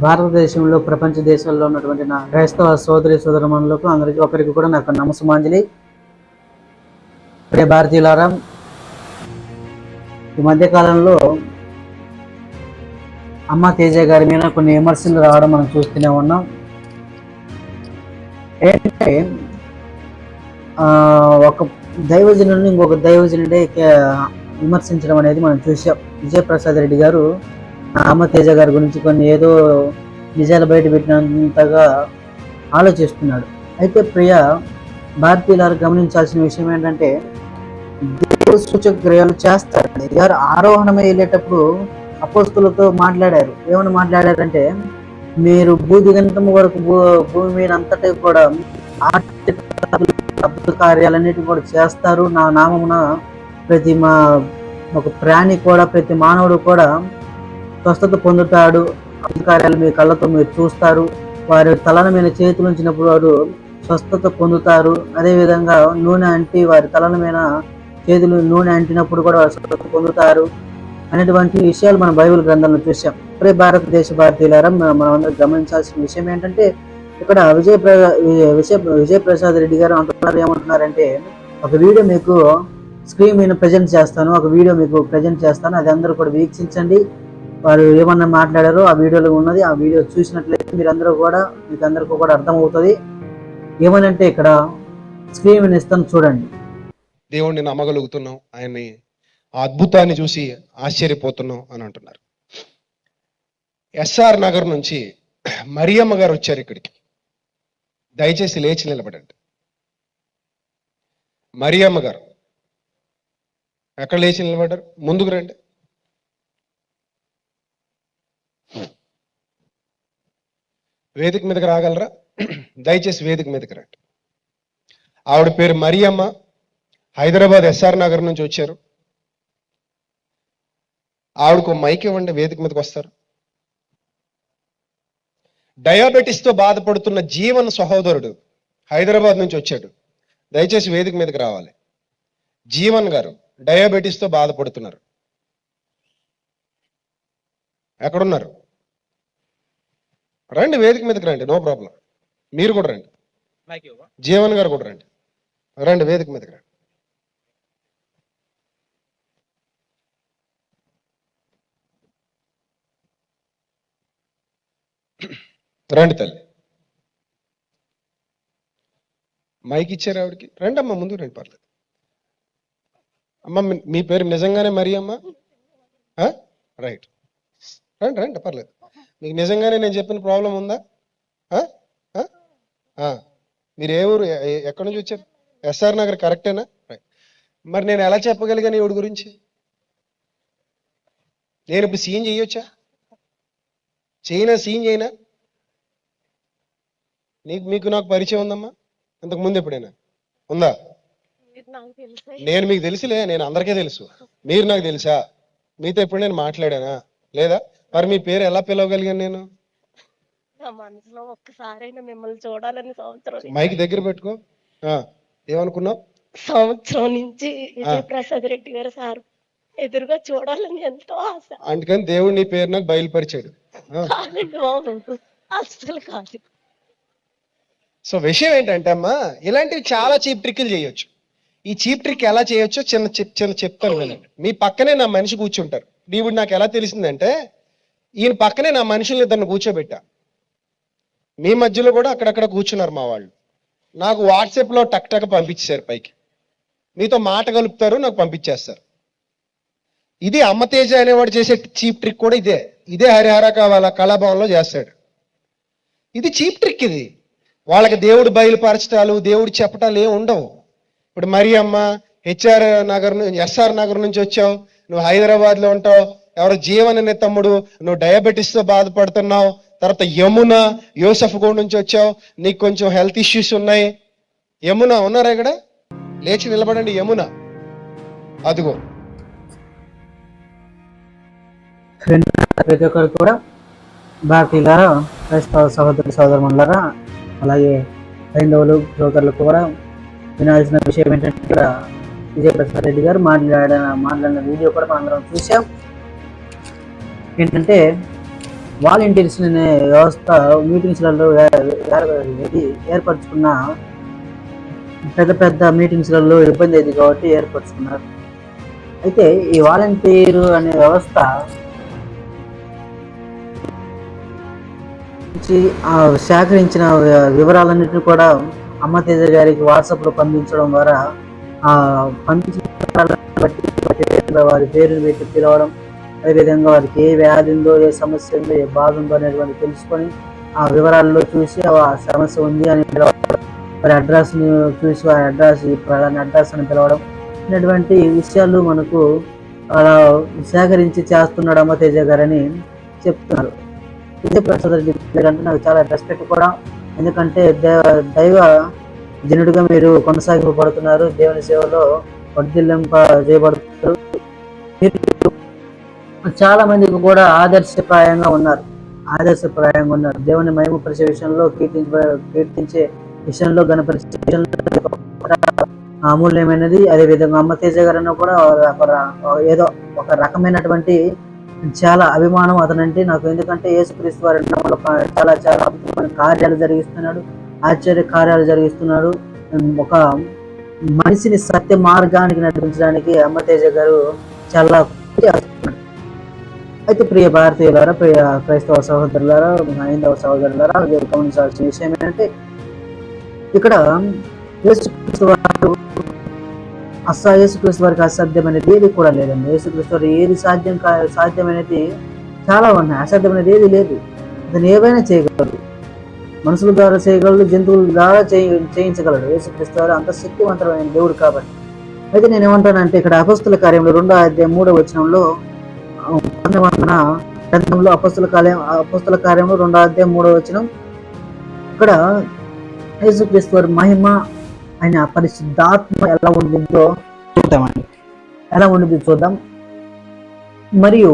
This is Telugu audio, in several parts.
భారతదేశంలో ప్రపంచ దేశాల్లో ఉన్నటువంటి నా క్రైస్తవ సోదరి సోదరమణులకు అందరికీ ఒకరికి కూడా నాకు నమస్సుమాంజలి. ప్రియ భారతీయులారా ఈ మధ్య కాలంలో అమ్మ తేజ గారి మీద కొన్ని విమర్శలు రావడం మనం చూస్తూనే ఉన్నాం. ఏంటంటే ఆ, ఒక దైవజనుడిని ఇంకొక దైవజనుడే విమర్శించడం అనేది మనం చూసాం విజయప్రసాద్ రెడ్డి గారు రామతేజ గారి గురించి కొన్ని ఏదో నిజాలు బయట పెట్టినంతగా ఆలోచిస్తున్నాడు. అయితే ప్రియ భారతీయులారు గమనించాల్సిన విషయం ఏంటంటే దేవుడు సూచక క్రియలు చేస్తాడు గారు ఆరోహణమై వెళ్ళేటప్పుడు అపోస్తులతో మాట్లాడారు. ఏమని మాట్లాడారంటే మీరు భూదిగంతం వరకు భూ భూమి మీద అంతటి కూడా ఆర్థిక అద్భుత కార్యాలన్నిటి కూడా చేస్తారు. నా నామమున ప్రతి మా ఒక ప్రాణి కూడా ప్రతి మానవుడు కూడా స్వస్థత పొందుతాడు. అధికారాలు మీ కళ్ళతో మీరు చూస్తారు. వారి తలల మీద చేతులు ఉంచినప్పుడు వారు స్వస్థత పొందుతారు. అదేవిధంగా నూనె అంటి వారి తలల మీద చేతులు నూనె అంటినప్పుడు కూడా వారు స్వస్థత పొందుతారు. అనేటువంటి విషయాలు మన బైబిల్ గ్రంథంలో చూసాం ఇప్పుడే భారతదేశ భారతీయులారా మనం అందరూ గమనించాల్సిన విషయం ఏంటంటే ఇక్కడ విజయ విజయ విజయప్రసాద్ రెడ్డి గారు అంటున్నారు ఏమంటున్నారంటే ఒక వీడియో మీకు స్క్రీన్ మీద ప్రజెంట్ చేస్తాను ఒక వీడియో మీకు ప్రజెంట్ చేస్తాను అది అందరూ కూడా వీక్షించండి. వారు ఏమన్నా మాట్లాడారో ఆ వీడియోలో ఉన్నది ఆ వీడియో చూసినట్లయితే మీరందరూ కూడా మీకు అందరికీ కూడా అర్థమవుతుంది. ఏమనంటే ఇక్కడ స్క్రీన్ మీద ఇస్తాను చూడండి. దేవుణ్ణి నమ్మగలుగుతున్నాం ఆయన్ని ఆ అద్భుతాన్ని చూసి ఆశ్చర్యపోతున్నాం అని అంటున్నారు. ఎస్ఆర్ నగర్ నుంచి మరియమ్మ గారు వచ్చారు ఇక్కడికి. దయచేసి లేచి నిలబడండి. మరియమ్మ గారు ఎక్కడ లేచి నిలబడ్డారు? ముందుకు రండి. వేదిక మీదకి రాగలరా? దయచేసి వేదిక మీదకి రండి. ఆవిడ పేరు మరియమ్మ. హైదరాబాద్ ఎస్ఆర్ నగర్ నుంచి వచ్చారు. ఆవిడకు మైక్ ఇవ్వండి వేదిక మీదకి వస్తారు. డయాబెటీస్తో బాధపడుతున్న జీవన్ సహోదరుడు హైదరాబాద్ నుంచి వచ్చాడు. దయచేసి వేదిక మీదకి రావాలి. జీవన్ గారు డయాబెటీస్తో బాధపడుతున్నారు. ఎక్కడున్నారు? రండి వేదిక మీదకి రండి నో ప్రాబ్లం. మీరు కూడా రండి. జీవన్ గారు కూడా రండి. రండి వేదిక మీదకి రండి. రండి తల్లి. మైక్ ఇచ్చారు ఆవిడకి. రండి అమ్మ ముందు రండి పర్లేదు. అమ్మ మీ- మీ పేరు నిజంగానే మరి అమ్మ రైట్ రండి రండి పర్లేదు. మీకు నిజంగానే నేను చెప్పిన ప్రాబ్లం ఉందా. మీరు ఏ ఊరు? ఎక్కడి నుంచి వచ్చారు? ఎస్ఆర్ నగర్ కరెక్టేనా? మరి నేను ఎలా చెప్పగలిగాను ఈవిడ గురించి? నేను ఇప్పుడు సీన్ చేయొచ్చా చేయనా సీన్ చేయనా నీకు మీకు నాకు పరిచయం ఉందమ్మా? ఇంతకు ముందు ఎప్పుడైనా? ఉందా? నేను మీకు తెలుసులే నేను అందరికీ తెలుసు. మీరు నాకు తెలుసా? మీతో ఎప్పుడు నేను మాట్లాడానా? లేదా? మరి మీ పేరు ఎలా పిలవగలిగాను నేను? నా మనసులో ఒక్కసారైనా మిమ్మల్ని చూడాలని సంవత్సరం మైక్ దగ్గర పెట్టుకో. ఆ, ఏమనుకున్నావు? సంవత్సరం నుంచి విజయప్రసాద్ రెడ్డి గారు సార్ ఎదురుగా చూడాలని ఎంతో ఆశ. అందుకని దేవుడు నీ పేరు నాకు బయలుపరిచాడు. ఆ, కాదండి బాబు అస్సలు కాదు. సో విషయం ఏంటంటే అమ్మా ఇలాంటివి చాలా చీప్ ట్రిక్లు చేయొచ్చు. ఈ చీప్ ట్రిక్ ఎలా చేయొచ్చో చిన్న చెప్ చిన్న చెప్తాను వినండి. మీ పక్కనే నా మనిషి కూర్చుంటారు. ఇప్పుడు నాకు ఎలా తెలిసిందంటే ఈయన పక్కనే నా మనుషుల్ని ఇద్దరిని కూర్చోబెట్టా. మీ మధ్యలో కూడా అక్కడక్కడ కూర్చున్నారు మా వాళ్ళు. నాకు వాట్సాప్లో టక్ టక్ పంపించారు పైకి. మీతో మాట కలుపుతారు నాకు పంపించేస్తారు. ఇది అమ్మతేజ అనేవాడు చేసే చీప్ ట్రిక్ కూడా ఇదే. ఇదే హరిహర కావాల కళాభవన్లో చేస్తాడు. ఇది చీప్ ట్రిక్ ఇది. వాళ్ళకి దేవుడు బయలుపరచటాలు దేవుడు చెప్పటాలు ఏమి ఉండవు. ఇప్పుడు మరి అమ్మ హెచ్ఆర్ నగర్ ఎస్ఆర్ నగర్ నుంచి వచ్చావు. నువ్వు హైదరాబాద్లో ఉంటావు. ఎవరు జీవన్ అనే తమ్ముడు? నువ్వు డయాబెటీస్తో బాధపడుతున్నావు. తర్వాత యమున యోసఫ్ గూడ నుంచి వచ్చావు. నీకు కొంచెం హెల్త్ ఇష్యూస్ ఉన్నాయి. యమున ఉన్నారా ఇక్కడ? లేచి నిలబడండి యమున. అదిగో. ప్రతి ఒక్కరు కూడా భారతీయులారా క్రైస్తవ సహోదరు సహోదరులారా అలాగే హైందవులు బ్రోకర్లు కూడా వినాల్సిన విషయం ఏంటంటే ఇక్కడ విజయప్రసాద్ రెడ్డి గారు మాట్లాడిన మాట్లాడిన వీడియో కూడా మనందరం అందరం చూసాం. ఏంటంటే వాలంటీర్స్ అనే వ్యవస్థ మీటింగ్స్లలో ఏర్పరచుకున్న పెద్ద పెద్ద మీటింగ్స్లలో ఇబ్బంది అయింది కాబట్టి ఏర్పరచుకున్నారు. అయితే ఈ వాలంటీర్ అనే వ్యవస్థ సేకరించిన వివరాలన్నింటినీ కూడా అమ్మ తేజ గారికి వాట్సాప్లో పంపించడం ద్వారా పంపించిన బట్టి వారి పేరును పెట్టి పిలవడం అదేవిధంగా వారికి ఏ వ్యాధి ఉందో ఏ సమస్య ఉందో ఏ బాధ ఉందో అనేటువంటి తెలుసుకొని ఆ వివరాల్లో చూసి ఆ సమస్య ఉంది అని పిలవడం వారి అడ్రస్ని చూసి వారి అడ్రస్ ఈ ప్రధాన అడ్రస్ అని పిలవడం ఇటువంటి విషయాలు మనకు అలా సేకరించి చేస్తున్నాడు అమ్మతేజ గారని చెప్తున్నారు. ఇదే రెడ్డి అంటే నాకు చాలా రెస్పెక్ట్ కూడా. ఎందుకంటే దే- దైవ జనుడిగా మీరు కొనసాగింపబడుతున్నారు. దేవుని సేవలో వర్ధిల్లింప చేయబడుతున్నారు. చాలా మందికి కూడా ఆదర్శప్రాయంగా ఉన్నారు. ఆదర్శప్రాయంగా ఉన్నారు. దేవుని మహిమపరిచే విషయంలో కీర్తించ కీర్తించే విషయంలో గణపరిచే విషయంలో అమూల్యమైనది. అదే విధంగా అమ్మ తేజ గారన్న కూడా ఏదో ఒక రకమైనటువంటి చాలా అభిమానం అతనంటే నాకు. ఎందుకంటే యేసుక్రీస్తు వారి చాలా చాలా అద్భుతమైన కార్యాలు జరిగిస్తున్నాడు. ఆశ్చర్య కార్యాలు జరిగిస్తున్నాడు. ఒక మనిషిని సత్య మార్గానికి నడిపించడానికి అమ్మ తేజ గారు చాలా అయితే ప్రియ భారతీయులారా ప్రియ క్రైస్తవ సహోదరులారా హైందవ సహోదరులారా మీరు గమనించాల్సిన విషయం ఏంటంటే ఇక్కడ యేసుక్రీస్తు వారు అస యేసుక్రీస్తు వారికి అసాధ్యమైనది ఏది కూడా లేదండి. యేసుక్రీస్తు వారు ఏది సాధ్యం కా సాధ్యమైనది చాలా ఉన్నాయి. అసాధ్యమైనది ఏది లేదు. అతను ఏవైనా చేయగలడు. మనుషుల ద్వారా చేయగలడు జంతువుల ద్వారా చేయ చేయించగలడు. యేసుక్రీస్తు వారు అంత శక్తివంతమైన దేవుడు కాబట్టి. అయితే నేను ఏమంటానంటే ఇక్కడ అపస్తుల కార్యంలో రెండో అధ్యాయం మూడో వచనంలో ఆ, గ్రంథంలో అపస్తుల కార్యం అపస్తుల కార్యంలో రెండో అధ్యాయం మూడో వచనం. ఇక్కడ యేసుక్రీస్తు వారి మహిమ ఆయన పరిశుద్ధాత్మ ఎలా ఉండిందో చూద్దామండి. ఎలా ఉండింది చూద్దాం. మరియు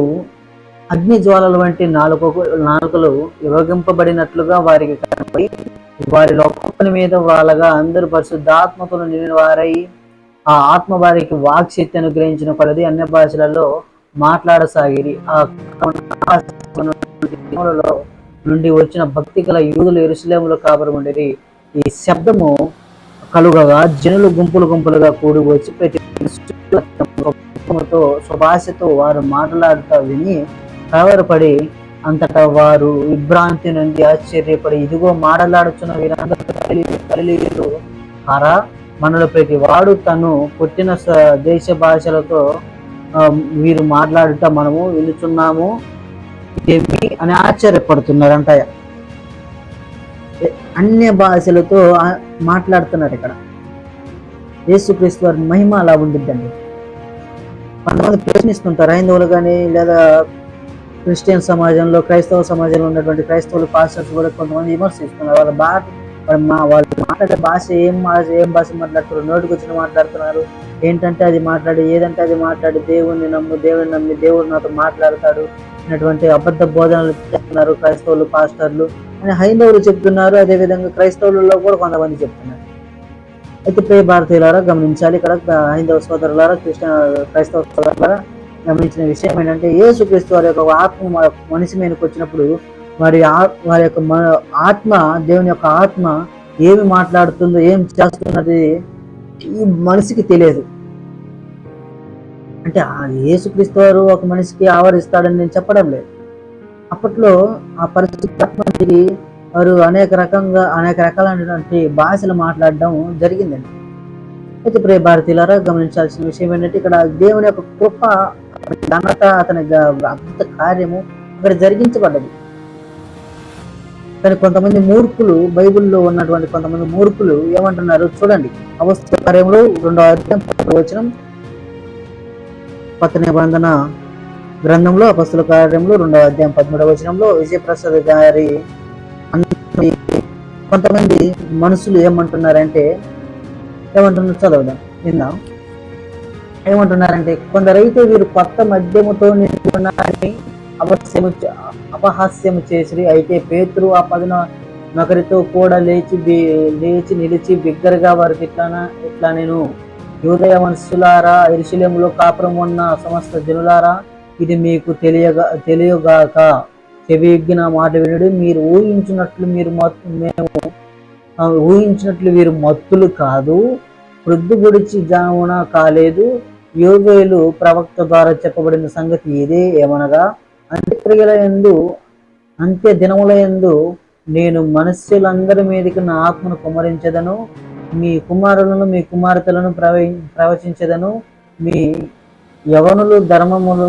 అగ్ని జ్వాలల వంటి నాలుగు నాలుకలు యోగింపబడినట్లుగా వారికి కనపడి వారి ఒక్కొక్కరి మీద వాళ్ళగా అందరూ పరిశుద్ధాత్మతో నిండిన వారై ఆ ఆత్మ వారికి వాక్శక్తి అనుగ్రహించిన కొలది అన్య భాషలలో మాట్లాడసాగిరి. ఆ నుండి వచ్చిన భక్తి గల యూదులు ఎరుసలేములు కాపురం ఈ శబ్దము కలుగగా జనులు గుంపులు గుంపులుగా కూడి వచ్చి ప్రతి సుభాషతో వారు మాట్లాడుతూ విని కలవరపడి అంతటా వారు విభ్రాంతి నుండి ఆశ్చర్యపడి ఇదిగో మాటలాడుచున్న వీరందరూ అరా మనలో ప్రతి వాడు తను పుట్టిన దేశ భాషలతో మీరు మాట్లాడుట మనము వినుచున్నాము. ఏమి అని ఆశ్చర్యపడుతున్నారంట. అన్య భాషలతో మాట్లాడుతున్నారు ఇక్కడ. యేసుక్రీస్తు వారి మహిమ అలా ఉండిద్దండి. కొంతమంది ప్రశ్నిస్తుంటారు హైందవులు కానీ లేదా క్రిస్టియన్ సమాజంలో క్రైస్తవ సమాజంలో ఉన్నటువంటి క్రైస్తవులు పాస్టర్స్ కూడా కొంతమంది విమర్శిస్తున్నారు. వాళ్ళ భాష వాళ్ళ మా వాళ్ళు మాట్లాడే భాష ఏం భాష ఏం భాష మాట్లాడుతున్నారు? నోటికి వచ్చిన మాట్లాడుతున్నారు. ఏంటంటే అది మాట్లాడి ఏదంటే అది మాట్లాడి దేవుణ్ణి నమ్ము దేవుని నమ్మి దేవుడు నాతో మాట్లాడతాడు అనేటువంటి అబద్ధ బోధనలు చేస్తున్నారు క్రైస్తవులు పాస్టర్లు. అని హైందవులు చెప్తున్నారు అదేవిధంగా క్రైస్తవులలో కూడా కొంతమంది చెప్తున్నారు. అయితే ప్రియ భారతీయులారా గమనించాలి ఇక్కడ హైందవ సోదరులారా కృష్ణ క్రైస్తవ సోదరులారా గమనించిన విషయం ఏంటంటే యేసుక్రీస్తు వారి యొక్క ఆత్మ మనిషి మీదకి వచ్చినప్పుడు వారి ఆ- వారి యొక్క ఆత్మ దేవుని యొక్క ఆత్మ ఏమి మాట్లాడుతుందో ఏం చేస్తున్నది ఈ మనిషికి తెలియదు. అంటే ఆ యేసుక్రీస్తు వారు ఒక మనిషికి ఆవరిస్తాడని నేను చెప్పడం లేదు. అప్పట్లో ఆ పరిస్థితి వారు అనేక రకంగా అనేక రకాలైనటువంటి భాషలు మాట్లాడడం జరిగిందండి. అయితే ప్రియ భారతీయులారా గమనించాల్సిన విషయం ఏంటంటే ఇక్కడ దేవుని యొక్క కృప ఘనత అతని అద్భుత కార్యము ఇక్కడ జరిగించబడ్డది. కానీ కొంతమంది మూర్ఖులు బైబిల్లో ఉన్నటువంటి కొంతమంది మూర్ఖులు ఏమంటున్నారు? చూడండి. అవస్థ కార్యంలో రెండో అధ్యాయం పదవ వచనం. కొత్త నిబంధన గ్రంథంలో అపస్తుల కార్యంలో రెండవ అధ్యాయం పదమూడవ వచనంలో విజయప్రసాద్ గారి కొంతమంది మనుషులు ఏమంటున్నారంటే ఏమంటున్నారు? చదవదాం? విందాం. ఏమంటున్నారంటే కొందరైతే వీరు కొత్త మద్యముతో నిండుకున్నారని అపస్యము అపహాస్యము చేసిరి. అయితే పేతురు ఆ పదిన నగరితో కూడా లేచి లేచి నిలిచి బిగ్గరగా వారికి ఇట్లానా ఇట్లా నేను యూదయ మనుషులారా ఎరుశలేములో కాపురం ఉన్న సమస్త జనులారా ఇది మీకు తెలియగా తెలియగాక చెవిగ్గిన మాట వినుడు. మీరు ఊహించినట్లు మీరు మత్తు మేము ఊహించినట్లు వీరు మత్తులు కాదు వృద్ధి గుడిచి జామున కాలేదు. యోగేలు ప్రవక్త ద్వారా చెప్పబడిన సంగతి ఇదే ఏమనగా అంత్యక్రియల ఎందు అంత్య దినముల ఎందు నేను మనుష్యులందరి మీదకి నా ఆత్మను కుమరించదను మీ కుమారులను మీ కుమార్తెలను ప్రవ ప్రవచించదను మీ యవనులు ధర్మములు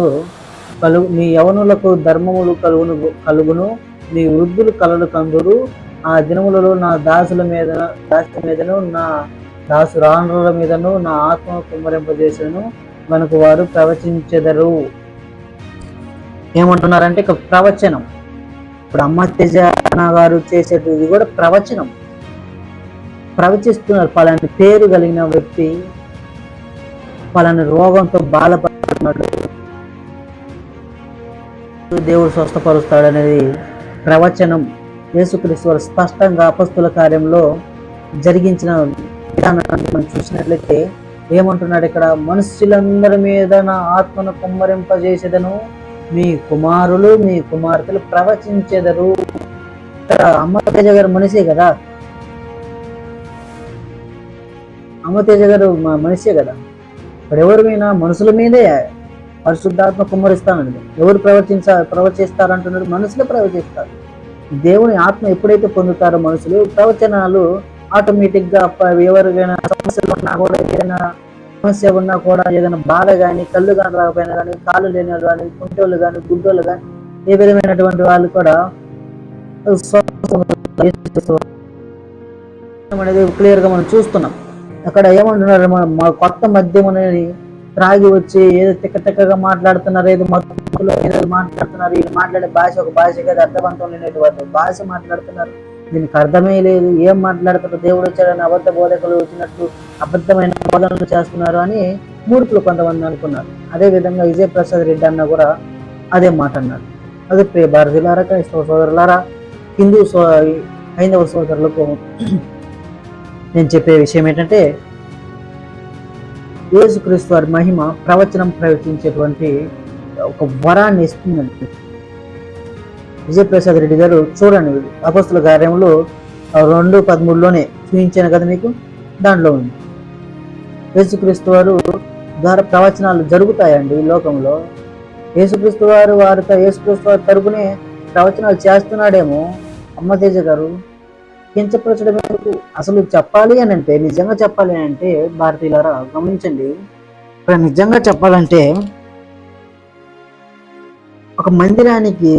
కలుగు మీ యవనులకు ధర్మములు కలుగును కలుగును మీ వృద్ధులు కలలు కందురు ఆ దినములలో నా దాసుల మీద దాసుల మీదను నా దాసు రానుల మీదను నా ఆత్మ కుమ్మరింపజేసను మనకు వారు ప్రవచించెదరు. ఏమంటున్నారంటే ఇక ప్రవచనం. ఇప్పుడు అమ్మ తేజ గారు చేసేది కూడా ప్రవచనం. ప్రవచిస్తున్నారు పలాని పేరు కలిగిన వ్యక్తి పలాని రోగంతో బాధపడుతున్నాడు. దేవుడు స్వస్థపరుస్తాడు అనేది ప్రవచనం. యేసుక్రీస్తు స్పష్టంగా అపస్తుల కార్యంలో జరిగించిన విధానాన్ని మనం చూసినట్లయితే ఏమంటున్నాడు ఇక్కడ? మనుషులందరి మీద నా ఆత్మను కుమ్మరింపజేసేదను. మీ కుమారులు మీ కుమార్తెలు ప్రవచించెదరు. అమ్మతేజ గారు మనిషే కదా? అమ్మతేజ గారు మా మనిషే కదా? ఇప్పుడు ఎవరి మీద మనుషుల మీదే పరిశుద్ధాత్మ కుమ్మరిస్తానండి ఎవరు ప్రవచించ ప్రవచిస్తారంటున్నారు? మనుషులు ప్రవచిస్తారు. దేవుని ఆత్మ ఎప్పుడైతే పొందుతారో మనుషులు ప్రవచనాలు ఆటోమేటిక్గా ఎవరికైనా సమస్యలు ఉన్నా కూడా ఏదైనా సమస్య ఉన్నా కూడా ఏదైనా బాధ కానీ కళ్ళు కానీ రాకపోయినా కానీ కాళ్ళు లేని వాళ్ళు కానీ కుంటోళ్ళు కానీ గుడ్డోళ్ళు కానీ ఏ విధమైనటువంటి వాళ్ళు కూడా అనేది క్లియర్గా మనం చూస్తున్నాం. అక్కడ ఏమంటున్నారు మన- కొత్త మద్యం అనేది త్రాగి వచ్చి ఏదో తిక్క తిక్కగా మాట్లాడుతున్నారు ఏదో మత్తులో ఏదో మాట్లాడుతున్నారు వీళ్ళు మాట్లాడే భాష ఒక భాష కదా అర్థవంతం లేనటువంటి భాష మాట్లాడుతున్నారు. దీనికి అర్థమే లేదు. ఏం మాట్లాడుతారు దేవుడు వచ్చాడని అబద్ధ బోధకులు వచ్చినట్టు అబద్ధమైన బోధనలు చేస్తున్నారు అని మూర్ఖులు కొంతమంది అనుకున్నారు. అదే విధంగా విజయ్ ప్రసాద్ రెడ్డి అన్న కూడా అదే మాట అన్నారు అదే ప్రియ భారతీయులారా క్రైస్తవ సోదరులారా హిందూ సో హైందవ సోదరులకు నేను చెప్పే విషయం ఏంటంటే యేసుక్రీస్తు వారి మహిమ ప్రవచనం ప్రవచించేటువంటి ఒక వరాన్ని ఇస్తుందండి. విజయప్రసాద్ రెడ్డి గారు చూడండి అపస్తుల కార్యంలో రెండు పదమూడులోనే చూపించాను కదా మీకు? దాంట్లో ఉంది. యేసుక్రీస్తు వారు ద్వారా ప్రవచనాలు జరుగుతాయండి ఈ లోకంలో. యేసుక్రీస్తు వారు వారితో యేసుక్రీస్తు వారి తరపునే ప్రవచనాలు చేస్తున్నాడేమో అమ్మతేజ గారు. కించపరచడం ఎందుకు? అసలు చెప్పాలి అని అంటే నిజంగా చెప్పాలి అని అంటే భారతీయులారా గమనించండి. ఇక్కడ నిజంగా చెప్పాలంటే ఒక మందిరానికి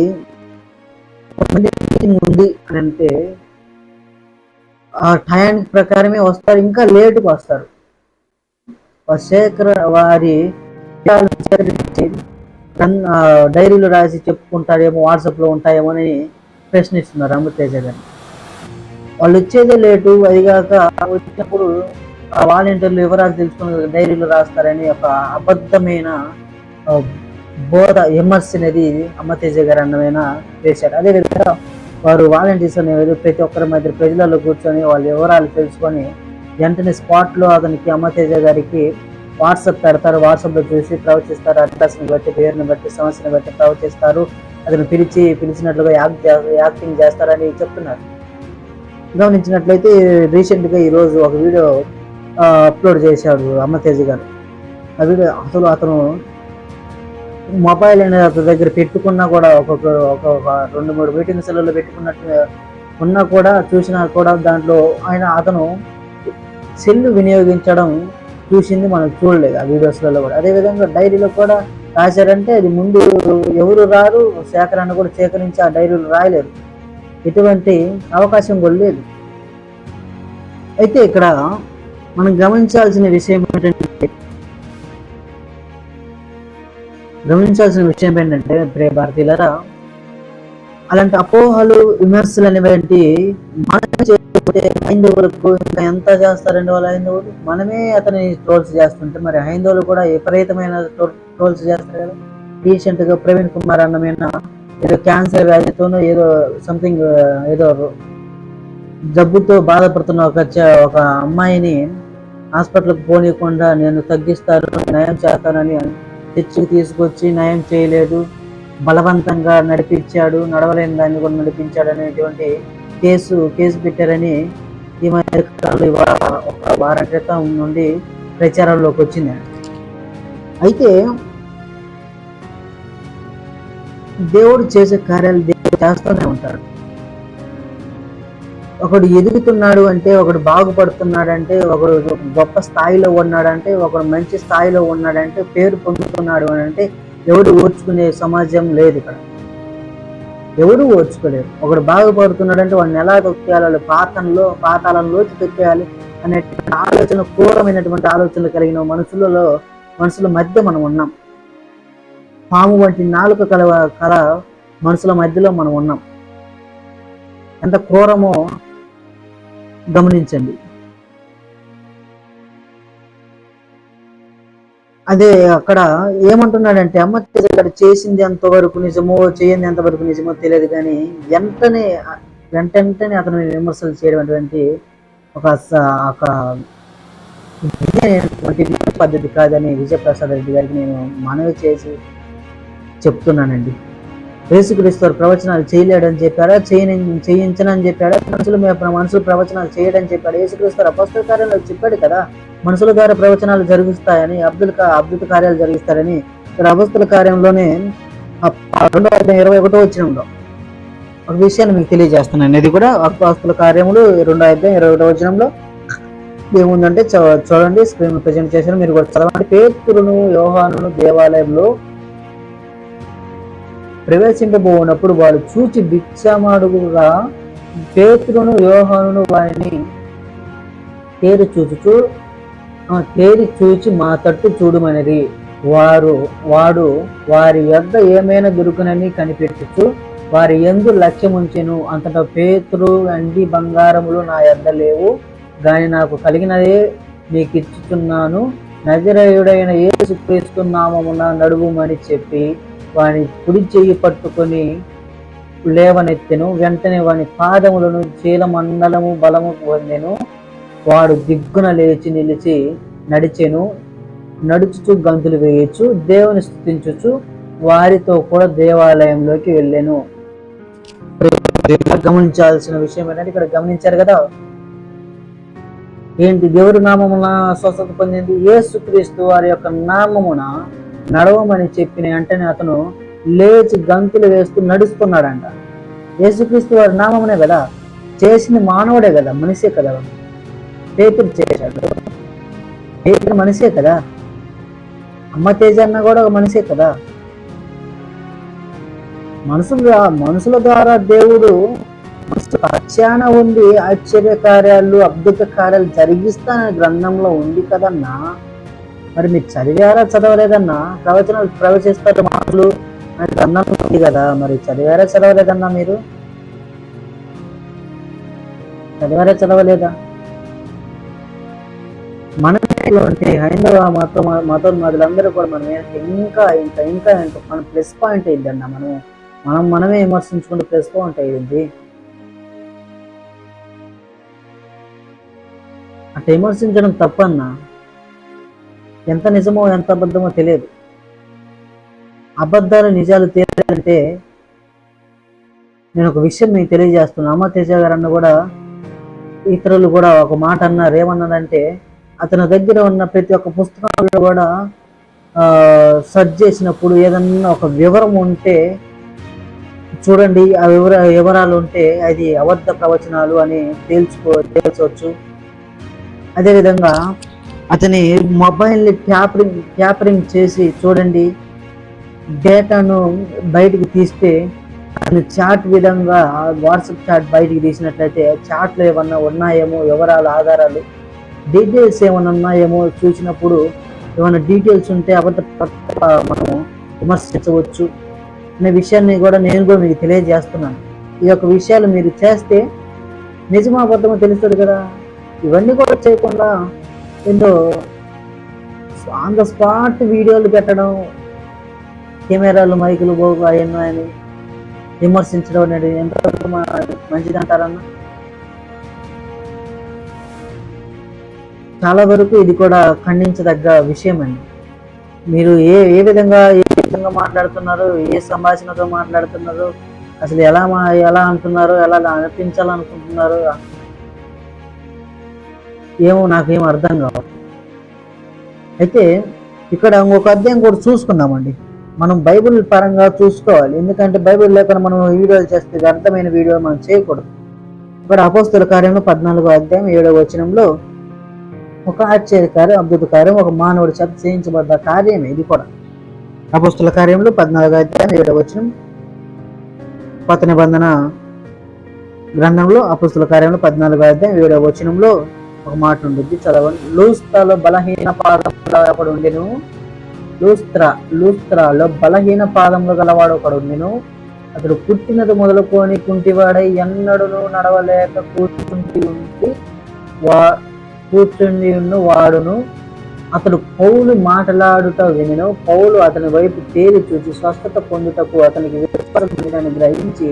ఉంది అని అంటే ఆ టయానికి ప్రకారమే వస్తారు ఇంకా లేటుగా వస్తారు. శేఖర్ వారి సేకరించి డైరీలో రాసి చెప్పుకుంటారేమో వాట్సాప్లో ఉంటాయేమో అని ప్రశ్నిస్తున్నారు అమృతేజ గారు. వాళ్ళు వచ్చేదే లేటు అది కాక వచ్చినప్పుడు ఆ వాలంటీర్లు వివరాలు తెలుసుకుని డైరీలో రాస్తారని ఒక అబద్ధమైన బోధ విమర్శ అనేది అమ్మతేజ గారు అన్నమైన వేశారు అదేవిధంగా వారు వాలంటీర్స్ అనేవారు ప్రతి ఒక్కరి మధ్య ప్రజలలో కూర్చొని వాళ్ళ వివరాలు తెలుసుకొని వెంటనే స్పాట్లో అతనికి అమ్మతేజ గారికి వాట్సాప్ పెడతారు. వాట్సాప్లో చూసి ప్రవచిస్తారు. అడ్రస్ని బట్టి పేరుని బట్టి సమస్యని బట్టి ప్రవచిస్తారు. అతను పిలిచి పిలిచినట్లుగా యాక్ట్ చే- యాక్టింగ్ చేస్తారని చెప్తున్నారు. గమనించినట్లయితే రీసెంట్గా ఈరోజు ఒక వీడియో అప్లోడ్ చేశాడు అమ్మతేజ గారు. ఆ వీడియో అసలు అతను మొబైల్ అనేది అతని దగ్గర పెట్టుకున్నా కూడా ఒక్కొక్క ఒక్కొక్క రెండు మూడు మీటింగ్ సెలవులు పెట్టుకున్నట్టు ఉన్నా కూడా చూసినా కూడా దాంట్లో ఆయన అతను సెల్ వినియోగించడం చూసింది మనం చూడలేదు ఆ వీడియోస్లలో కూడా. అదేవిధంగా డైరీలో కూడా రాశారంటే అది ముందు ఎవరు రారు సేకరణ కూడా సేకరించి ఆ డైరీలో రాయలేరు ఎటువంటి అవకాశం కూడా లేదు. అయితే ఇక్కడ మనం గమనించాల్సిన విషయం ఏంటంటే గమనించాల్సిన విషయం ఏంటంటే ప్రియ భారతీయులరా అలాంటి అపోహలు విమర్శలు అనేవి మనం చేయకపోతే హైందవులకు ఇంకా ఎంత చేస్తారండి వాళ్ళ హైందవులు? మనమే అతని ట్రోల్స్ చేస్తుంటే మరి హైందవులు కూడా విపరీతమైన ట్రోల్స్ చేస్తారు కదా? రీసెంట్గా ప్రవీణ్ కుమార్ అన్నమైన ఏదో క్యాన్సర్ వ్యాధితోనూ ఏదో సంథింగ్ ఏదో జబ్బుతో బాధపడుతున్న ఒక ఒక అమ్మాయిని హాస్పిటల్కి పోనీయకుండా నేను తగ్గిస్తాను నయం చేస్తానని తెచ్చి తీసుకొచ్చి నయం చేయలేదు. బలవంతంగా నడిపించాడు నడవలేని దాన్ని కూడా నడిపించాడు అనేటువంటి కేసు కేసు పెట్టారని ఈ మధ్య ఇవాళ ఒక వారం క్రితం నుండి ప్రచారంలోకి వచ్చింది. అయితే దేవుడు చేసే కార్యాలు దేవుడు చేస్తూనే ఉంటాడు. ఒకడు ఎదుగుతున్నాడు అంటే ఒకడు బాగుపడుతున్నాడు అంటే ఒకడు గొప్ప స్థాయిలో ఉన్నాడంటే ఒకడు మంచి స్థాయిలో ఉన్నాడంటే పేరు పొందుతున్నాడు అని అంటే ఎవడు ఓర్చుకునే సమాజం లేదు ఇక్కడ. ఎవడు ఓర్చుకోలేరు ఒకడు బాగుపడుతున్నాడంటే వాడిని ఎలా తొక్కేయాలి? పాతంలో పాతాళంలోకి తొక్కేయాలి అనేటువంటి ఆలోచన క్రూరమైనటువంటి ఆలోచనలు కలిగిన మనుషులలో మనుషుల మధ్య మనం ఉన్నాం. పాము వంటి నాలుక కల కల మనుషుల మధ్యలో మనం ఉన్నాం. ఎంత క్రూరమో గమనించండి. అదే అక్కడ ఏమంటున్నాడంటే అమ్మ ఇక్కడ చేసింది ఎంతవరకు నిజమో చేయంది ఎంతవరకు నిజమో తెలియదు కానీ వెంటనే వెంటనే అతను విమర్శలు చేయడం అటువంటి ఒక ఒక పద్ధతి కాదని విజయప్రసాద్ రెడ్డి గారికి నేను మనవి చేసి చెప్తున్నానండి. యేసుక్రీస్తు ప్రవచనాలు చేయలేడని చెప్పాడా చేయని చేయించనని చెప్పాడా మనుషులు మీ- మనుషులు ప్రవచనాలు చేయడని చెప్పాడు. యేసుక్రీస్తు అపస్తుల కార్యంలో చెప్పాడు కదా మనుషుల ద్వారా ప్రవచనాలు జరుగుతాయని అబ్దుల్ అద్భుత కార్యాలు జరిగిస్తారని ఇక్కడ అపస్తుల కార్యంలోనే రెండు వందల ఇరవై ఒకటో వచ్చినంలో ఒక విషయాన్ని మీకు తెలియజేస్తున్నాను. ఇది కూడా అపస్తుల కార్యములు రెండు అధ్యాయం ఇరవై ఒకటో వచనంలో ఏముందంటే చూడండి స్క్రీన్ ప్రజెంట్ చేశాను మీరు కూడా చదవండి. పేతురును యోహానును దేవాలయంలో ప్రవేశింపబోనప్పుడు వారు చూచి భిక్షమాడుగుగా పేతురును యోహానును వారిని తేరి చూచుచు ఆ, తేరి చూచి మా తట్టు చూడమనిది వారు వాడు వారి యొద్ద ఏమైనా దొరుకునని కనిపెట్టుచు వారి ఎందు లక్ష్యముంచెను. అంతటా పేతురు అండి బంగారములు నా యొద్ద లేవు. గాని నాకు కలిగినదే నీకు ఇచ్చుచున్నాను నజరేయుడైన యేసు క్రీస్తున్నామమున నడువుమని చెప్పి వాని కుడి చెయ్యి పట్టుకొని లేవనెత్తెను. వెంటనే వాని పాదములను చీలమండలము బలము పొందెను వాడు దిగ్గున లేచి నిలిచి నడిచెను. నడుచుచు గంతులు వేయచ్చు. దేవుని స్థుతించుచు వారితో కూడా దేవాలయంలోకి వెళ్ళాను. గమనించాల్సిన విషయం ఏంటంటే ఇక్కడ గమనించారు కదా. ఏంటి? దేవుడి నామమున స్వస్థత పొందింది యేసుక్రీస్తు వారి యొక్క నామమున నడవమని చెప్పిన వెంటనే అతను లేచి గంతులు వేస్తూ నడుస్తున్నాడంట. యేసుక్రీస్తు వారి నామమునే కదా? చేసింది మానవుడే కదా? మనిషే కదా? పేతురు చేశాడు. పేతురు మనిషే కదా? అమ్మ తేజ అన్న కూడా ఒక మనిషే కదా? మనుషుల మనుషుల ద్వారా దేవుడు మనసు అత్యాన ఉంది ఆశ్చర్య కార్యాలు అద్భుత కార్యాలు జరిగిస్తానని గ్రంథంలో ఉంది కదన్నా? మరి మీరు చదివారా చదవలేదన్నా? ప్రవచనాలు ప్రవచిస్తారు మాటలు. అని గ్రంథంలో ఉంది కదా మరి చదివారా చదవలేదన్నా మీరు? చదివారా చదవలేదా? మన అంటే హైందవ మత మతోన్మాదులందరూ కూడా మనం ఇంకా ఇంకా ఇంకా ఇంకా మన ప్లస్ పాయింట్ అయిందన్న మనం మనం మనమే విమర్శించుకుంటే ప్లస్ పాయింట్ అయ్యింది అట్లా విమర్శించడం తప్పన్నా? ఎంత నిజమో ఎంత అబద్ధమో తెలియదు. అబద్ధాలు నిజాలు తేలంటే నేను ఒక విషయం మీకు తెలియజేస్తున్నా అమ్మ గారు అన్న కూడా ఇతరులు కూడా ఒక మాట అన్నారు. ఏమన్నారంటే అతని దగ్గర ఉన్న ప్రతి ఒక్క పుస్తకంలో కూడా సర్చ్ చేసినప్పుడు ఏదన్నా ఒక వివరం ఉంటే చూడండి. ఆ వివర వివరాలు ఉంటే అది అబద్ధ ప్రవచనాలు అని తేల్చుకో తేల్చవచ్చు. అదేవిధంగా అతని మొబైల్ని ట్యాపరింగ్ ట్యాపరింగ్ చేసి చూడండి. డేటాను బయటికి తీస్తే అతను చాట్ విధంగా వాట్సాప్ చాట్ బయటికి తీసినట్లయితే చాట్లు ఏమన్నా ఉన్నాయేమో వివరాలు ఆధారాలు డీటెయిల్స్ ఏమైనా ఉన్నాయేమో చూసినప్పుడు ఏమైనా డీటెయిల్స్ ఉంటే అబద్ధ మనం మనము విమర్శించవచ్చు అనే విషయాన్ని కూడా నేను కూడా మీకు తెలియజేస్తున్నాను. ఈ యొక్క విషయాలు మీరు చేస్తే నిజమా అబద్ధమో తెలుస్తుంది కదా. ఇవన్నీ కూడా చేయకుండా ఎన్నో ఆన్ ద స్పాట్ వీడియోలు పెట్టడం కెమెరాలు మైకులు బోగు అవన్నీ అని విమర్శించడం అనేది ఎంతవరకు మా- మంచిది చాలా వరకు ఇది కూడా ఖండించదగ్గ విషయం అండి మీరు ఏ ఏ విధంగా ఏ విధంగా విధంగా మాట్లాడుతున్నారు ఏ సంభాషణతో మాట్లాడుతున్నారు అసలు ఎలా మా ఎలా అంటున్నారు ఎలా అనిపించాలనుకుంటున్నారు ఏమో నాకేం అర్థం కావాలి అయితే ఇక్కడ ఇంకొక అధ్యాయం కూడా చూసుకుందామండి. మనం బైబిల్ పరంగా చూసుకోవాలి. ఎందుకంటే బైబిల్ లేకుండా మనం వీడియోలు చేస్తే అర్థమైన వీడియో మనం చేయకూడదు. ఇక్కడ అపోస్తుల కార్యంలో పద్నాలుగో అధ్యాయం ఏడవ వచనంలో ఒక ఆశ్చర్యకార్యం అద్భుత కార్యం ఒక మానవుడి చేత చేయించబడ్డ కార్యం ఇది కూడా. అపోస్తుల కార్యంలో పద్నాలుగో అధ్యాయం ఏడవ వచనం కొత్త నిబంధన గ్రంథంలో అపుస్తుల కార్యంలో పద్నాలుగో అధ్యాయం ఏడవ వచనంలో ఒక మాట ఉంటుంది చదవండి. లూస్త్రాలో బలహీన పాదంలో ఒకడు ఉండెను. లూస్త్రా లూస్త్రాలో బలహీన పాదంలో గలవాడు ఒకడు ఉండెను. అతడు పుట్టినది మొదలుకొని కుంటివాడై ఎన్నడూ నడవలేక కూర్చుండి ఉండి వా కూర్చుండి ఉన్న వాడును. అతడు పౌలు మాట్లాడుట వినను. పౌలు అతని వైపు తేలి చూసి స్వస్థత పొందుటకు అతనికి విశ్వాసమని గ్రహించి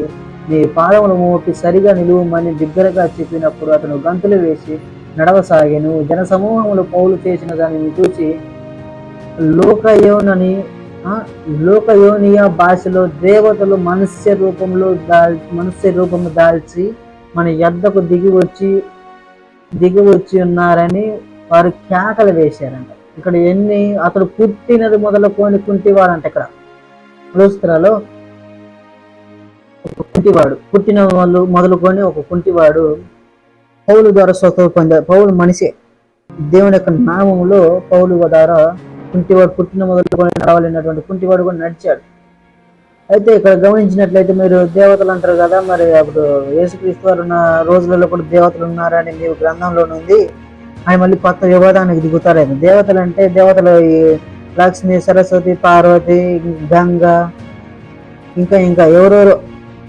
నీ పాదములు మోపి సరిగా నిలువమని బిగ్గరగా చెప్పినప్పుడు అతను గంతులు వేసి నడవసాగాను. జన సమూహములు పౌలు చేసిన దానిని చూసి లోకయోనని లోకయోనియా భాషలో దేవతలు మనుష్య రూపంలో దాల్ మనుష్య రూపము దాల్చి మన ఎద్దకు దిగి వచ్చి దిగి వచ్చి ఉన్నారని వారు కేకలు వేశారంట. ఇక్కడ ఎన్ని అతడు పుట్టినది మొదలుకొని అంట ఇక్కడ. పులుస్త్రాలో ఒక కుంటివాడు. పుట్టిన వాళ్ళు మొదలుకొని ఒక కుంటివాడు. పౌలు ద్వారా స్వస్థత పొందారు పౌలు మనిషి. దేవుని యొక్క నామంలో పౌలు ద్వారా కుంటివాడు పుట్టిన మొదలుకొని రావాలన్నటువంటి కుంటివాడు కూడా నడిచాడు. అయితే ఇక్కడ గమనించినట్లయితే మీరు దేవతలు అంటారు కదా మరి అప్పుడు యేసుక్రీస్తు వారు ఉన్న రోజులలో కూడా దేవతలు ఉన్నారని మీ గ్రంథంలో ఉంది. ఆయన మళ్ళీ కొత్త వివాదానికి దిగుతారు దేవతలు అంటే దేవతలు ఈ లక్ష్మి సరస్వతి పార్వతి గంగ ఇంకా ఇంకా ఎవరెవరో.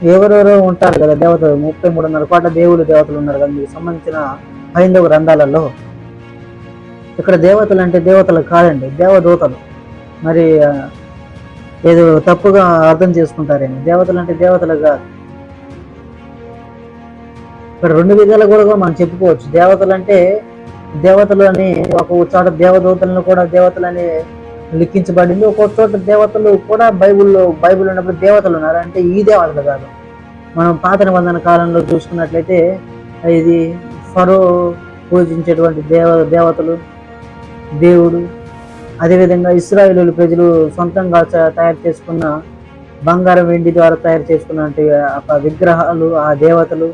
ఎవరెవరో ఉంటారు కదా దేవతలు. ముప్పై మూడున్నర కోట్ల దేవుడు దేవతలు ఉన్నారు కదా. మీకు సంబంధించిన హైందవ గ్రంథాలలో. ఇక్కడ దేవతలు అంటే దేవతలు కాదండి దేవదూతలు. మరి ఏదో తప్పుగా అర్థం చేసుకుంటారేమో. దేవతలు అంటే దేవతలు కాదు ఇక్కడ రెండు విధాలు కూడా మనం చెప్పుకోవచ్చు. దేవతలు అంటే దేవతలు అని ఒక చోట దేవదూతలను కూడా దేవతలు అని లిఖించబడింది. ఒక్కొక్క చోట దేవతలు కూడా బైబిల్లో బైబిల్ ఉన్నప్పుడు దేవతలు ఉన్నారు. అంటే ఈ దేవతలు కాదు. మనం పాత నిబంధన కాలంలో చూసుకున్నట్లయితే ఇది ఫరో పూజించేటువంటి దేవ దేవతలు దేవుడు అదేవిధంగా ఇస్రాయేలు ప్రజలు సొంతంగా తయారు చేసుకున్న బంగారం వెండి ద్వారా తయారు చేసుకున్న ఆ విగ్రహాలు ఆ దేవతలు.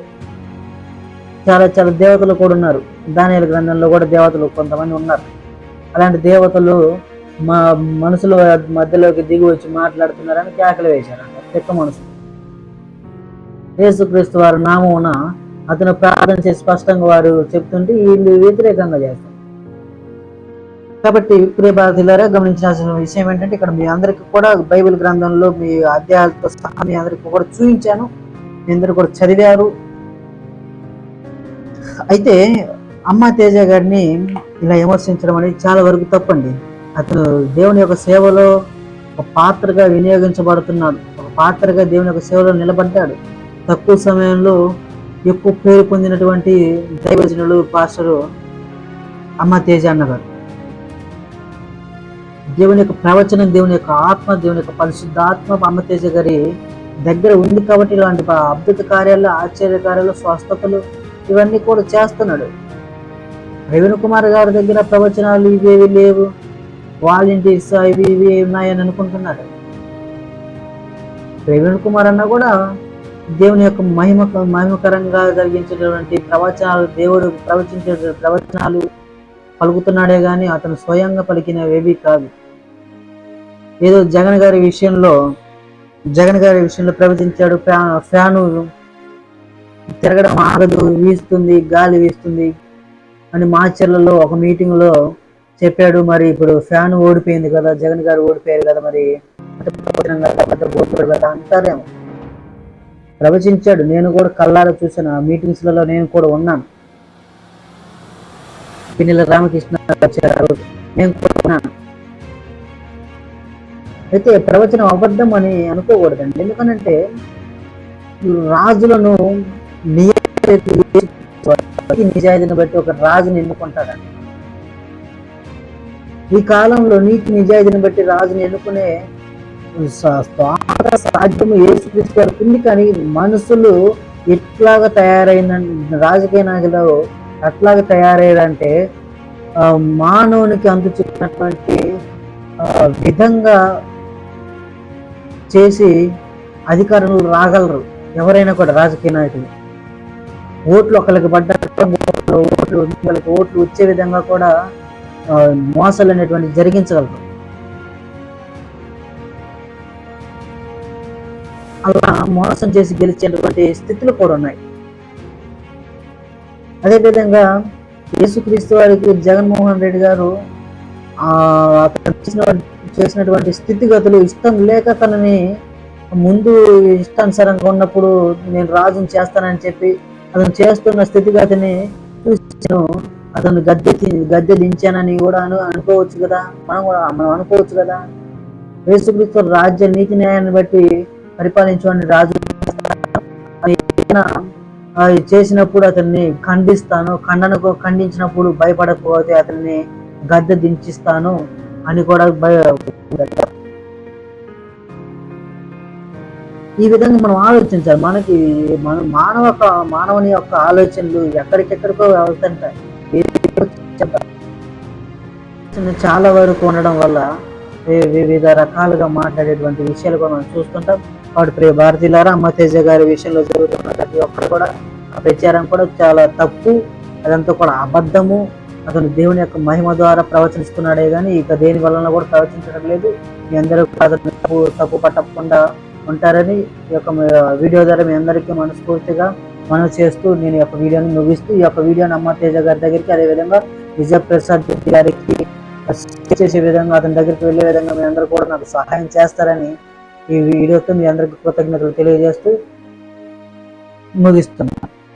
చాలా చాలా దేవతలు కూడా ఉన్నారు. దానియల గ్రంథంలో కూడా దేవతలు కొంతమంది ఉన్నారు. అలాంటి దేవతలు మా మనసులో మధ్యలోకి దిగి వచ్చి మాట్లాడుతున్నారని కేకలు వేశారంట చెక్క మనసు. యేసుక్రీస్తు వారి నామమున అతను ప్రార్థన చేసి స్పష్టంగా వారు చెప్తుంటే వీళ్ళు వ్యతిరేకంగా చేస్తారు. కాబట్టి ప్రియ గమనించాల్సిన విషయం ఏంటంటే ఇక్కడ మీ అందరికీ కూడా బైబిల్ గ్రంథంలో మీ అధ్యాయాలతో సహా మీ అందరికీ కూడా చూపించాను. మీ అందరూ కూడా చదివారు. అయితే అమ్మ తేజ గారిని ఇలా విమర్శించడం అనేది చాలా వరకు తప్పండి. అతను దేవుని యొక్క సేవలో ఒక పాత్రగా వినియోగించబడుతున్నాడు. ఒక పాత్రగా దేవుని యొక్క సేవలో నిలబడ్డాడు. తక్కువ సమయంలో ఎక్కువ పేరు పొందినటువంటి దైవజనులు పాస్టరు అమ్మ తేజ అన్నగారు. దేవుని యొక్క ప్రవచనం దేవుని యొక్క ఆత్మ దేవుని యొక్క పరిశుద్ధాత్మ అమ్మ తేజ గారి దగ్గర ఉంది కాబట్టి ఇలాంటి అద్భుత కార్యాలు ఆశ్చర్య కార్యాలు స్వస్థతలు ఇవన్నీ కూడా చేస్తున్నాడు. రవీణ్ కుమార్ గారి దగ్గర ప్రవచనాలు ఇవేవి లేవు. వాలంటీర్స్ ఇవి ఇవి ఉన్నాయని అనుకుంటున్నారు. ప్రవీణ్ కుమార్ అన్న కూడా దేవుని యొక్క మహిమ మహిమకరంగా జరిగించేటటువంటి ప్రవచనాలు దేవుడు ప్రవచించే ప్రవచనాలు పలుకుతున్నాడే కానీ అతను స్వయంగా పలికినవేవి కాదు. ఏదో జగన్ గారి విషయంలో జగన్ గారి విషయంలో ప్రవచించాడు ఫ్యాను తిరగడం ఆగదు వీస్తుంది గాలి వీస్తుంది అని మాచర్లలో ఒక మీటింగ్లో చెప్పాడు మరి ఇప్పుడు ఫ్యాన్ ఓడిపోయింది కదా జగన్ గారు ఓడిపోయారు కదా మరి? కదా, అంటారేమో. ప్రవచించాడు నేను కూడా కళ్ళారా చూసాను ఆ మీటింగ్స్లలో నేను కూడా ఉన్నాను. పిన్నెల రామకృష్ణ వచ్చారు ఆ రోజు నేను కూడా ఉన్నాను. అయితే ప్రవచనం అబద్ధం అని అనుకోకూడదండి. ఎందుకనంటే రాజులను నియమించే నిజాయితీని బట్టి ఒక రాజుని ఎన్నుకుంటాడండి. ఈ కాలంలో నీతి నిజాయితీని బట్టి రాజుని ఎన్నుకునే సాధ్యము యేసుక్రీస్తు వారికి కానీ మనుషులు ఎట్లాగా తయారైందంటే రాజకీయ నాయకులు అట్లాగా తయారయ్యారంటే మానవునికి అందు చెప్పినటువంటి ఆ, విధంగా చేసి అధికారులు రాగలరు ఎవరైనా కూడా రాజకీయ నాయకులు. ఓట్లు ఒకరికి పడ్డ ఓట్లు ఓట్లు వచ్చే విధంగా కూడా మోసాలు అనేటువంటి జరిగించగలరు. అలా మోసం చేసి గెలిచేటువంటి స్థితులు కూడా ఉన్నాయి. అదేవిధంగా యేసుక్రీస్తు వారికి జగన్మోహన్ రెడ్డి గారు ఆ చేసినటువంటి స్థితిగతులు ఇష్టం లేక తనని ముందు ఇష్టానుసారంగా ఉన్నప్పుడు నేను రాజుని చేస్తానని చెప్పి అతను చేస్తున్న స్థితిగతిని చూసాను అతను గద్దె గద్దె దించానని కూడా అను అనుకోవచ్చు కదా. మనం కూడా మనం అనుకోవచ్చు కదా. వేసుక్రీస్తు రాజ్య నీతి న్యాయాన్ని బట్టి పరిపాలించమని రాజు చేసినప్పుడు అతన్ని ఖండిస్తాను. ఖండనకు ఖండించినప్పుడు భయపడకపోతే అతన్ని గద్దె దించిస్తాను అని కూడా భయ ఈ విధంగా మనం ఆలోచించాలి. మనకి మన మానవ మానవుని యొక్క ఆలోచనలు ఎక్కడికెక్కడికో వెళ్తుంటాయి. చాలా వరకు ఉండడం వల్ల వివిధ రకాలుగా మాట్లాడేటువంటి విషయాలు కూడా మనం చూస్తుంటాం. వాడు ప్రియ భారతీయులారా అమ్మ తేజ గారి విషయంలో జరుగుతున్న ప్రతి ఒక్కరు కూడా ఆ ప్రచారం కూడా చాలా తప్పు అదంతా కూడా అబద్ధము. అతను దేవుని యొక్క మహిమ ద్వారా ప్రవచిస్తున్నాడే కానీ ఇక దేని వలన కూడా ప్రవచించడం లేదు. మీ అందరూ అతను తప్పు తప్పు పట్టకుండా ఉంటారని ఈ యొక్క వీడియో ద్వారా మీ అందరికీ మనస్ఫూర్తిగా మనం చేస్తూ నేను ఈ యొక్క వీడియోని ముగిస్తూ ఈ యొక్క వీడియోని అమ్మ తేజ గారి దగ్గరికి అదేవిధంగా విజయ ప్రసాద్ రెడ్డి గారికి చేసే విధంగా అతని దగ్గరికి వెళ్ళే విధంగా మీ అందరూ కూడా నాకు సహాయం చేస్తారని ఈ వీడియోతో మీ అందరికి కృతజ్ఞతలు తెలియజేస్తూ ముగిస్తున్నాను.